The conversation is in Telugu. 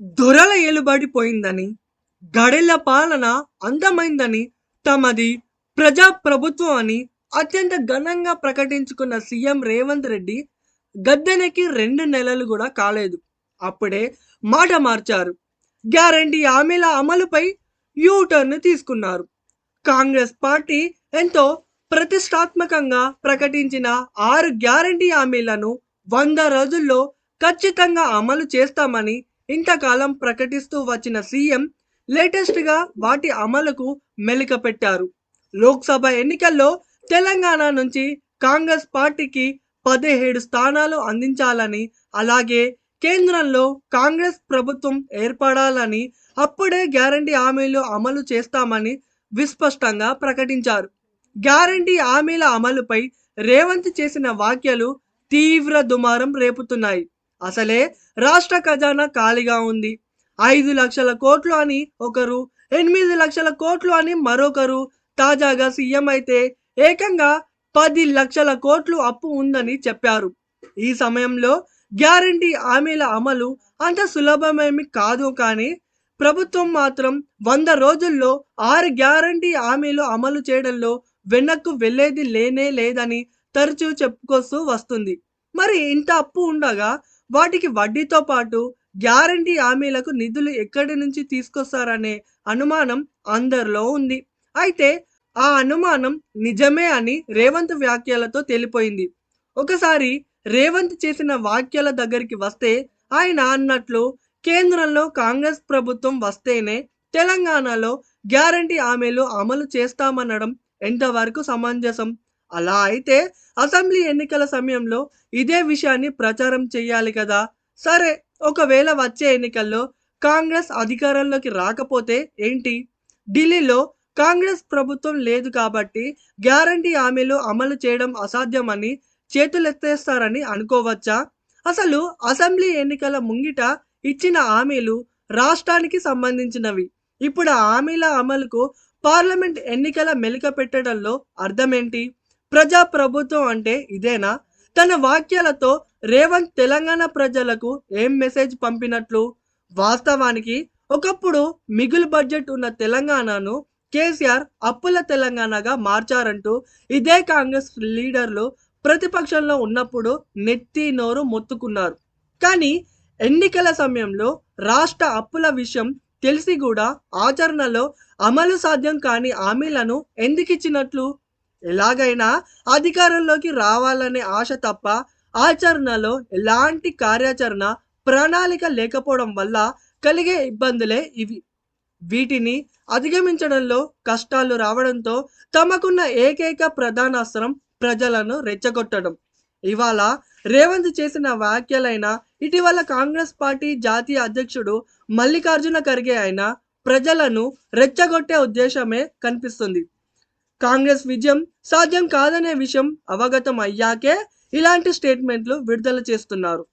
దొరల ఏలుబడిపోయిందని గడెల పాలన అందమైందని తమది ప్రజా ప్రభుత్వం అని అత్యంత ఘనంగా ప్రకటించుకున్న సీఎం రేవంత్ రెడ్డి గద్దెనకి రెండు నెలలు కూడా కాలేదు. అప్పుడే మాట మార్చారు. గ్యారంటీ హామీల అమలుపై యూ టర్న్ తీసుకున్నారు. కాంగ్రెస్ పార్టీ ఎంతో ప్రతిష్టాత్మకంగా ప్రకటించిన ఆరు గ్యారంటీ హామీలను వంద రోజుల్లో ఖచ్చితంగా అమలు చేస్తామని ఇంతకాలం ప్రకటిస్తూ వచ్చిన సీఎం లేటెస్ట్గా వాటి అమలుకు మెలిక పెట్టారు. లోక్సభ ఎన్నికల్లో తెలంగాణ నుంచి కాంగ్రెస్ పార్టీకి పదిహేడు స్థానాలు అందించాలని అలాగే కేంద్రంలో కాంగ్రెస్ ప్రభుత్వం ఏర్పడాలని అప్పుడే గ్యారంటీ హామీలు అమలు చేస్తామని విస్పష్టంగా ప్రకటించారు. గ్యారంటీ హామీల అమలుపై రేవంత్ చేసిన వ్యాఖ్యలు తీవ్ర దుమారం రేపుతున్నాయి. అసలే రాష్ట్ర ఖజానా ఖాళీగా ఉంది. ఐదు లక్షల కోట్లు అని ఒకరు ఎనిమిది లక్షల కోట్లు అని మరొకరు తాజాగా సీఎం అయితే ఏకంగా పది లక్షల కోట్లు అప్పు ఉందని చెప్పారు. ఈ సమయంలో గ్యారంటీ హామీల అమలు అంత సులభమేమి కాదు కానీ ప్రభుత్వం మాత్రం వంద రోజుల్లో ఆరు గ్యారంటీ హామీలు అమలు చేయడంలో వెనక్కు వెళ్ళేది లేనే లేదని తరచూ చెప్పుకొస్తూ వస్తుంది. మరి ఇంత అప్పు ఉండగా వాటికి వడ్డీతో పాటు గ్యారంటీ హామీలకు నిధులు ఎక్కడి నుంచి తీసుకొస్తారనే అనుమానం అందరిలో ఉంది. అయితే ఆ అనుమానం నిజమే అని రేవంత్ వ్యాఖ్యలతో తెలిపోయింది. ఒకసారి రేవంత్ చేసిన వ్యాఖ్యల దగ్గరికి వస్తే ఆయన అన్నట్లు కేంద్రంలో కాంగ్రెస్ ప్రభుత్వం వస్తేనే తెలంగాణలో గ్యారంటీ హామీలు అమలు చేస్తామనడం ఎంతవరకు సమంజసం? అలా అయితే అసెంబ్లీ ఎన్నికల సమయంలో ఇదే విషయాన్ని ప్రచారం చేయాలి కదా? సరే ఒకవేళ వచ్చే ఎన్నికల్లో కాంగ్రెస్ అధికారంలోకి రాకపోతే ఏంటి? ఢిల్లీలో కాంగ్రెస్ ప్రభుత్వం లేదు కాబట్టి గ్యారంటీ హామీలు అమలు చేయడం అసాధ్యమని చేతులెత్తేస్తారని అనుకోవచ్చా? అసలు అసెంబ్లీ ఎన్నికల ముంగిట ఇచ్చిన హామీలు రాష్ట్రానికి సంబంధించినవి. ఇప్పుడు ఆ హామీల అమలుకు పార్లమెంట్ ఎన్నికల మెలిక పెట్టడంలో అర్థమేంటి? ప్రజా ప్రభుత్వం అంటే ఇదేనా? తన వాక్యాలతో రేవంత్ తెలంగాణ ప్రజలకు ఏం మెసేజ్ పంపినట్లు? వాస్తవానికి ఒకప్పుడు మిగులు బడ్జెట్ ఉన్న తెలంగాణను కేసీఆర్ అప్పుల తెలంగాణగా మార్చారంటూ ఇదే కాంగ్రెస్ లీడర్లు ప్రతిపక్షంలో ఉన్నప్పుడు నెత్తి నోరు మొత్తుకున్నారు. కానీ ఎన్నికల సమయంలో రాష్ట్ర అప్పుల విషయం తెలిసి కూడా ఆచరణలో అమలు సాధ్యం కాని హామీలను ఎందుకు ఇచ్చినట్లు ఎలాగైనా అధికారంలోకి రావాలనే ఆశ తప్ప ఆచరణలో ఎలాంటి కార్యాచరణ ప్రణాళిక లేకపోవడం వల్ల కలిగే ఇబ్బందులే ఇవి. వీటిని అధిగమించడంలో కష్టాలు రావడంతో తమకున్న ఏకైక ప్రధానాస్త్రం ప్రజలను రెచ్చగొట్టడం. ఇవాళ రేవంత్ చేసిన వ్యాఖ్యలైన ఇటీవల కాంగ్రెస్ పార్టీ జాతీయ అధ్యక్షుడు మల్లికార్జున ఖర్గే అయిన ప్రజలను రెచ్చగొట్టే ఉద్దేశమే కనిపిస్తుంది. కాంగ్రెస్ విజయం సాధ్యం కాదనే విషయం అవగతం అయ్యాకే ఇలాంటి స్టేట్మెంట్లు విడుదల చేస్తున్నారు.